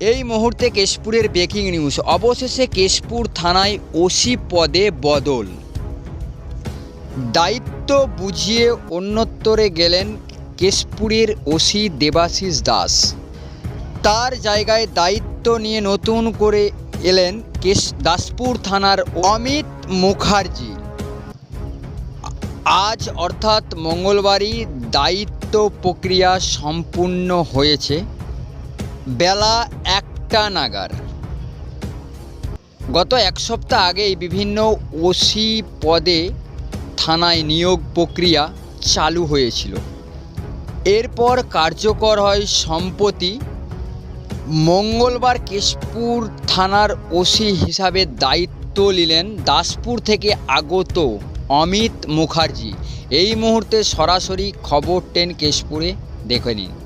এই মুহূর্তে কেশপুরের breaking news. অবশেষে কেশপুর থানায় ওসি পদে বদল। দায়িত্ব বুঝিয়ে অন্যত্তরে গেলেন কেশপুরের ওসি দেবাশিস দাস। তার জায়গায় দায়িত্ব নিয়ে নতুন করে এলেন কেশ দাসপুর থানার অমিত মুখার্জি। আজ অর্থাৎ মঙ্গলবারই দায়িত্ব প্রক্রিয়া সম্পূর্ণ হয়েছে। বেলা একটা নাগার গত এক সপ্তাহ আগেই বিভিন্ন ওসি পদে থানায় নিয়োগ প্রক্রিয়া চালু হয়েছিল। এরপর কার্যকর হয় সম্প্রতি মঙ্গলবার কেশপুর থানার ওসি হিসাবে দায়িত্ব নিলেন দাসপুর থেকে আগত অমিত মুখার্জি। এই মুহূর্তে সরাসরি খবর টেন কেশপুরে দেখে নিন।